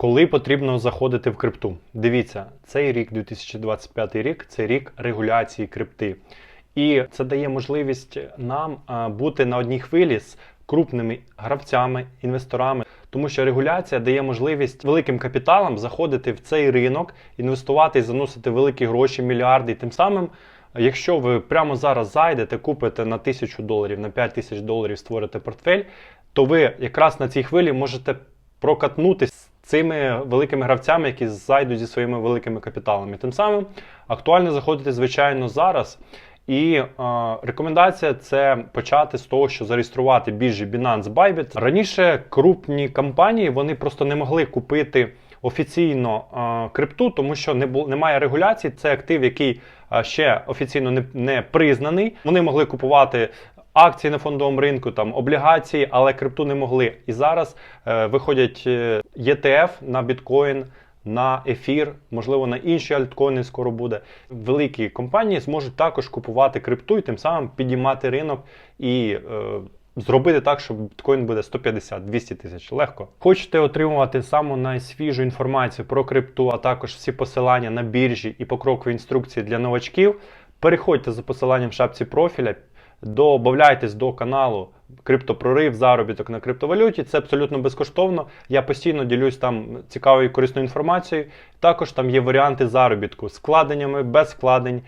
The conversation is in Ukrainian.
Коли потрібно заходити в крипту? Дивіться, цей рік, 2025 рік, це рік регуляції крипти. І це дає можливість нам бути на одній хвилі з крупними гравцями, інвесторами, тому що регуляція дає можливість великим капіталам заходити в цей ринок, інвестувати і заносити великі гроші, мільярди. Тим самим, якщо ви прямо зараз зайдете, купите на тисячу доларів, на 5 тисяч доларів створите портфель, то ви якраз на цій хвилі можете прокатнутися цими великими гравцями, які зайдуть зі своїми великими капіталами. Тим самим актуально заходити, звичайно, зараз. І е, рекомендація це почати з того, що зареєструвати біржі Binance Bybit. Раніше крупні компанії вони просто не могли купити офіційно е, крипту, тому що не бу- немає регуляції. Це актив, який е, ще офіційно не, не признаний. Вони могли купувати. Акції на фондовому ринку, там облігації, але крипту не могли. І зараз е, виходять е, ETF на біткоін, на ефір, можливо, на інші альткоїни скоро буде. Великі компанії зможуть також купувати крипту і тим самим підіймати ринок і е, зробити так, щоб біткоін буде 150-200 тисяч. Легко. Хочете отримувати саму найсвіжу інформацію про крипту, а також всі посилання на біржі і покрокові інструкції для новачків. Переходьте за посиланням в шапці профіля, Добавляйтесь до каналу Криптопрорив, заробіток на криптовалюті. Це абсолютно безкоштовно. Я постійно ділюсь там цікавою і корисною інформацією. Також там є варіанти заробітку з вкладеннями, без вкладень.